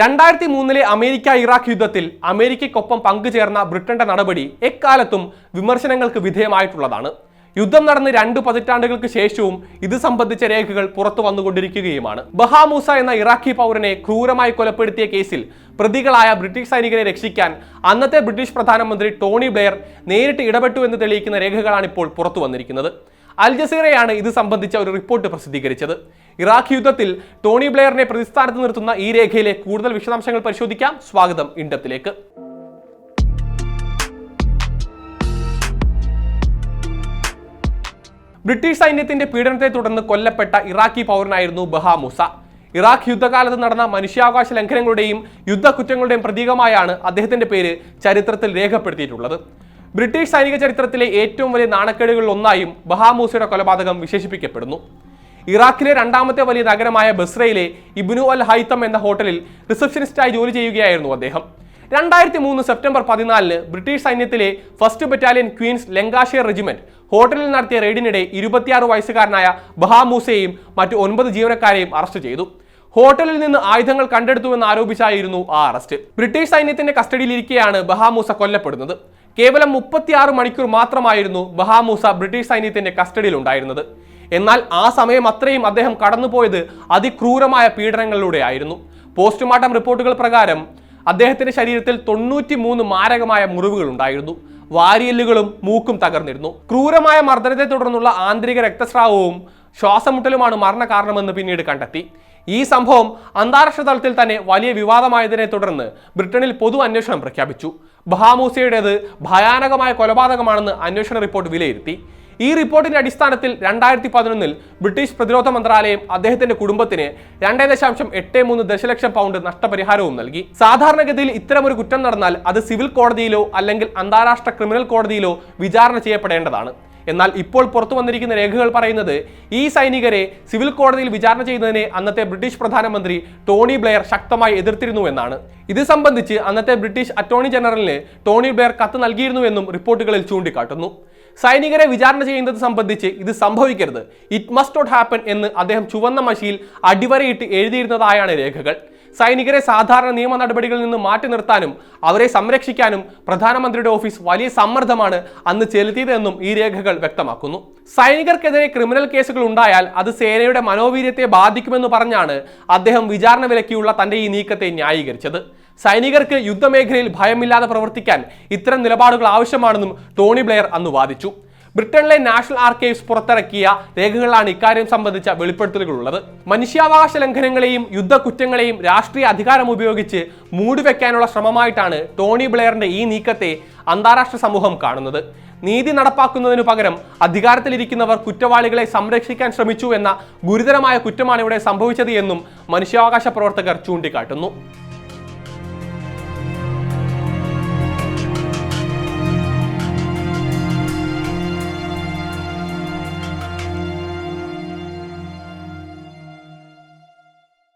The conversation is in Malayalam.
രണ്ടായിരത്തി മൂന്നിലെ അമേരിക്ക ഇറാഖ് യുദ്ധത്തിൽ അമേരിക്കയ്ക്കൊപ്പം പങ്കുചേർന്ന ബ്രിട്ടന്റെ നടപടി എക്കാലത്തും വിമർശനങ്ങൾക്ക് വിധേയമായിട്ടുള്ളതാണ്. യുദ്ധം നടന്ന് രണ്ട് പതിറ്റാണ്ടുകൾക്ക് ശേഷവും ഇത് സംബന്ധിച്ച രേഖകൾ പുറത്തു വന്നുകൊണ്ടിരിക്കുകയുമാണ്. ബഹാമൂസ എന്ന ഇറാഖി പൗരനെ ക്രൂരമായി കൊലപ്പെടുത്തിയ കേസിൽ പ്രതികളായ ബ്രിട്ടീഷ് സൈനികരെ രക്ഷിക്കാൻ അന്നത്തെ ബ്രിട്ടീഷ് പ്രധാനമന്ത്രി ടോണി ബ്ലെയർ നേരിട്ട് ഇടപെട്ടു എന്ന് തെളിയിക്കുന്ന രേഖകളാണ് ഇപ്പോൾ പുറത്തു വന്നിരിക്കുന്നത്. അൽ ജസീറയാണ് ഇത് സംബന്ധിച്ച ഒരു റിപ്പോർട്ട് പ്രസിദ്ധീകരിച്ചത്. ഇറാഖ് യുദ്ധത്തിൽ ടോണി ബ്ലെയറിനെ പ്രതിസ്ഥാനത്ത് നിർത്തുന്ന ഈ രേഖയിലെ കൂടുതൽ വിശദാംശങ്ങൾ പരിശോധിക്കാം. സ്വാഗതം ഇൻഡത്തിലേക്ക് ബ്രിട്ടീഷ് സൈന്യത്തിന്റെ പീഡനത്തെ തുടർന്ന് കൊല്ലപ്പെട്ട ഇറാഖി പൗരനായിരുന്നു ബഹാമൂസ ഇറാഖ് യുദ്ധകാലത്ത് നടന്ന മനുഷ്യാവകാശ ലംഘനങ്ങളുടെയും യുദ്ധ കുറ്റങ്ങളുടെയും പ്രതീകമായാണ് അദ്ദേഹത്തിന്റെ പേര് ചരിത്രത്തിൽ രേഖപ്പെടുത്തിയിട്ടുള്ളത്. ബ്രിട്ടീഷ് സൈനിക ചരിത്രത്തിലെ ഏറ്റവും വലിയ നാണക്കേടുകളിൽ ഒന്നായും ബഹാമൂസയുടെ കൊലപാതകം വിശേഷിപ്പിക്കപ്പെടുന്നു. ഇറാഖിലെ രണ്ടാമത്തെ വലിയ നഗരമായ ബസ്രയിലെ ഇബ്നു അൽ ഹൈത്തം എന്ന ഹോട്ടലിൽ റിസപ്ഷനിസ്റ്റായി ജോലി ചെയ്യുകയായിരുന്നു അദ്ദേഹം. രണ്ടായിരത്തി മൂന്ന് സെപ്റ്റംബർ പതിനാലിന് ബ്രിട്ടീഷ് സൈന്യത്തിലെ first battalion Queen's Lancashire regiment ഹോട്ടലിൽ നടത്തിയ റെയ്ഡിനിടെ ഇരുപത്തിയാറ് വയസ്സുകാരനായ ബഹാമൂസയെയും മറ്റ് ഒൻപത് ജീവനക്കാരെയും അറസ്റ്റ് ചെയ്തു. ഹോട്ടലിൽ നിന്ന് ആയുധങ്ങൾ കണ്ടെടുത്തുവെന്ന് ആരോപിച്ചായിരുന്നു ആ അറസ്റ്റ്. ബ്രിട്ടീഷ് സൈന്യത്തിന്റെ കസ്റ്റഡിയിലിരിക്കെയാണ് ബഹാമൂസ കൊല്ലപ്പെടുന്നത്. കേവലം മുപ്പത്തിയാറ് മണിക്കൂർ മാത്രമായിരുന്നു ബഹാമൂസ ബ്രിട്ടീഷ് സൈന്യത്തിന്റെ കസ്റ്റഡിയിൽ ഉണ്ടായിരുന്നത്. എന്നാൽ ആ സമയം അത്രയും അദ്ദേഹം കടന്നുപോയത് അതിക്രൂരമായ പീഡനങ്ങളിലൂടെയായിരുന്നു പോസ്റ്റ്മോർട്ടം റിപ്പോർട്ടുകൾ പ്രകാരം അദ്ദേഹത്തിന്റെ ശരീരത്തിൽ തൊണ്ണൂറ്റി മൂന്ന് മാരകമായ മുറിവുകൾ ഉണ്ടായിരുന്നു. വാരിയല്ലുകളും മൂക്കും തകർന്നിരുന്നു. ക്രൂരമായ മർദ്ദനത്തെ തുടർന്നുള്ള ആന്തരിക രക്തസ്രാവവും ശ്വാസമുട്ടലുമാണ് മരണകാരണമെന്ന് പിന്നീട് കണ്ടെത്തി. ഈ സംഭവം അന്താരാഷ്ട്ര തലത്തിൽ തന്നെ വലിയ വിവാദമായതിനെ തുടർന്ന് ബ്രിട്ടനിൽ പൊതു അന്വേഷണം പ്രഖ്യാപിച്ചു. ബഹാമൂസയുടേത് ഭയാനകമായ കൊലപാതകമാണെന്ന് അന്വേഷണ റിപ്പോർട്ട് വിലയിരുത്തി. ഈ റിപ്പോർട്ടിന്റെ അടിസ്ഥാനത്തിൽ രണ്ടായിരത്തി പതിനൊന്നിൽ ബ്രിട്ടീഷ് പ്രതിരോധ മന്ത്രാലയം അദ്ദേഹത്തിന്റെ കുടുംബത്തിന് രണ്ടേ ദശാംശം എട്ട് മൂന്ന് ദശലക്ഷം പൗണ്ട് നഷ്ടപരിഹാരവും നൽകി. സാധാരണഗതിയിൽ ഇത്തരമൊരു കുറ്റം നടന്നാൽ അത് സിവിൽ കോടതിയിലോ അല്ലെങ്കിൽ അന്താരാഷ്ട്ര ക്രിമിനൽ കോടതിയിലോ വിചാരണ ചെയ്യപ്പെടേണ്ടതാണ്. എന്നാൽ ഇപ്പോൾ പുറത്തു വന്നിരിക്കുന്ന രേഖകൾ പറയുന്നത് ഈ സൈനികരെ സിവിൽ കോടതിയിൽ വിചാരണ ചെയ്യുന്നതിനെ അന്നത്തെ ബ്രിട്ടീഷ് പ്രധാനമന്ത്രി ടോണി ബ്ലെയർ ശക്തമായി എതിർത്തിരുന്നു എന്നാണ്. ഇത് സംബന്ധിച്ച് അന്നത്തെ ബ്രിട്ടീഷ് അറ്റോർണി ജനറലിന് ടോണി ബ്ലെയർ കത്ത് നൽകിയിരുന്നുവെന്നും റിപ്പോർട്ടുകളിൽ ചൂണ്ടിക്കാട്ടുന്നു. സൈനികരെ വിചാരണ ചെയ്യുന്നത് സംബന്ധിച്ച് ഇത് സംഭവിക്കരുത്. ഇറ്റ് മസ്റ്റ് നോട്ട് ഹാപ്പൻ എന്ന് അദ്ദേഹം ചുവന്ന മഷിയിൽ അടിവരയിട്ട് എഴുതിയിരുന്നതായാണ് രേഖകൾ. സൈനികരെ സാധാരണ നിയമ നടപടികളിൽ നിന്ന് മാറ്റി നിർത്താനും അവരെ സംരക്ഷിക്കാനും പ്രധാനമന്ത്രിയുടെ ഓഫീസ് വലിയ സമ്മർദ്ദമാണ് അന്ന് ചെലുത്തിയതെന്നും ഈ രേഖകൾ വ്യക്തമാക്കുന്നു. സൈനികർക്കെതിരെ ക്രിമിനൽ കേസുകൾ ഉണ്ടായാൽ അത് സേനയുടെ മനോവീര്യത്തെ ബാധിക്കുമെന്ന് പറഞ്ഞാണ് അദ്ദേഹം വിചാരണ വിലക്കിയുള്ള തന്റെ ഈ നീക്കത്തെ ന്യായീകരിച്ചത്. സൈനികർക്ക് യുദ്ധമേഖലയിൽ ഭയമില്ലാതെ പ്രവർത്തിക്കാൻ ഇത്തരം നിലപാടുകൾ ആവശ്യമാണെന്നും ടോണി ബ്ലെയർ അന്ന് വാദിച്ചു. ബ്രിട്ടനിലെ നാഷണൽ ആർക്കൈവ്സ് പുറത്തിറക്കിയ രേഖകളാണ് ഇക്കാര്യം സംബന്ധിച്ച വെളിപ്പെടുത്തലുകളുള്ളത്. മനുഷ്യാവകാശ ലംഘനങ്ങളെയും യുദ്ധക്കുറ്റങ്ങളെയും രാഷ്ട്രീയ അധികാരം ഉപയോഗിച്ച് മൂടിവെക്കാനുള്ള ശ്രമമായിട്ടാണ് ടോണി ബ്ലെയറിന്റെ ഈ നീക്കത്തെ അന്താരാഷ്ട്ര സമൂഹം കാണുന്നത്. നീതി നടപ്പാക്കുന്നതിനു പകരം അധികാരത്തിലിരിക്കുന്നവർ കുറ്റവാളികളെ സംരക്ഷിക്കാൻ ശ്രമിച്ചു എന്ന ഗുരുതരമായ കുറ്റമാണ് ഇവിടെ സംഭവിച്ചത് എന്നും മനുഷ്യാവകാശ പ്രവർത്തകർ ചൂണ്ടിക്കാട്ടുന്നു.